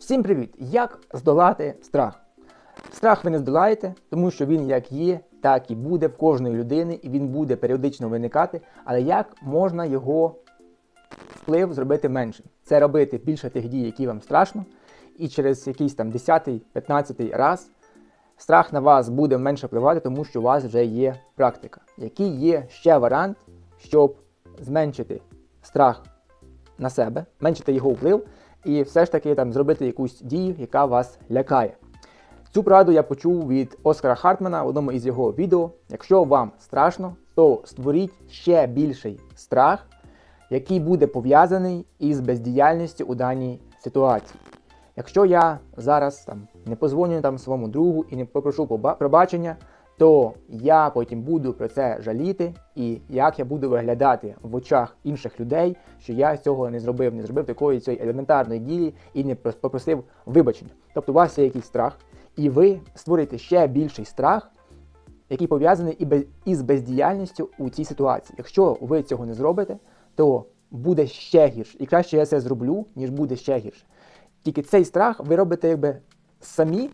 Всім привіт! Як здолати страх? Страх ви не здолаєте, тому що він як є, так і буде в кожної людини, і він буде періодично виникати. Але як можна його вплив зробити меншим? Це робити більше тих дій, які вам страшно, і через якийсь там 10-15 раз страх на вас буде менше впливати, тому що у вас вже є практика. Який є ще варіант, щоб зменшити страх на себе, зменшити його вплив і все ж таки там зробити якусь дію, яка вас лякає. Цю пораду я почув від Оскара Хартмана в одному із його відео. Якщо вам страшно, то створіть ще більший страх, який буде пов'язаний із бездіяльністю у даній ситуації. Якщо я зараз там не позвоню там своєму другу і не попрошу пробачення, то я потім буду про це жаліти, і як я буду виглядати в очах інших людей, що я цього не зробив, не зробив такої цієї елементарної дії і не попросив вибачення. Тобто у вас є якийсь страх, і ви створюєте ще більший страх, який пов'язаний із бездіяльністю у цій ситуації. Якщо ви цього не зробите, то буде ще гірше. І краще я це зроблю, ніж буде ще гірше. Тільки цей страх ви робите якби самі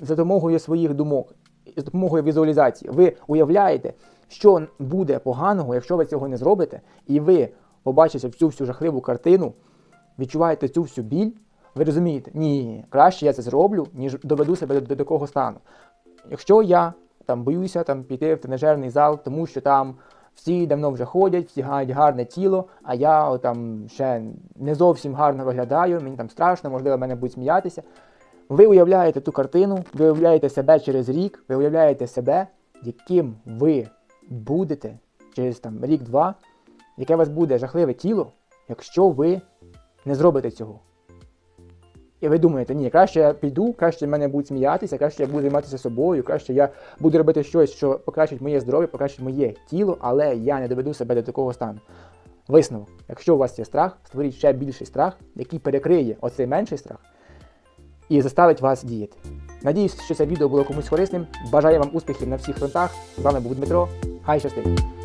за допомогою своїх думок, за допомогою візуалізації. Ви уявляєте, що буде поганого, якщо ви цього не зробите, і ви побачите цю всю жахливу картину, відчуваєте цю всю біль, ви розумієте, ні, краще я це зроблю, ніж доведу себе до, такого стану. Якщо я там боюся там піти в тренажерний зал, тому що там всі давно вже ходять, всі мають гарне тіло, а я там ще не зовсім гарно виглядаю, мені там страшно, можливо, мене будуть сміятися. Ви уявляєте ту картину, ви уявляєте себе через рік, ви уявляєте себе, яким ви будете через там рік-два, яке у вас буде жахливе тіло, якщо ви не зробите цього. І ви думаєте, ні, краще я піду, краще мене будуть сміятися, краще я буду займатися собою, краще я буду робити щось, що покращить моє здоров'я, покращить моє тіло, але я не доведу себе до такого стану. Висновок. Якщо у вас є страх, створіть ще більший страх, який перекриє оцей менший страх і заставить вас діяти. Надіюсь, що це відео було комусь корисним. Бажаю вам успіхів на всіх фронтах. З вами був Дмитро. Хай щастить!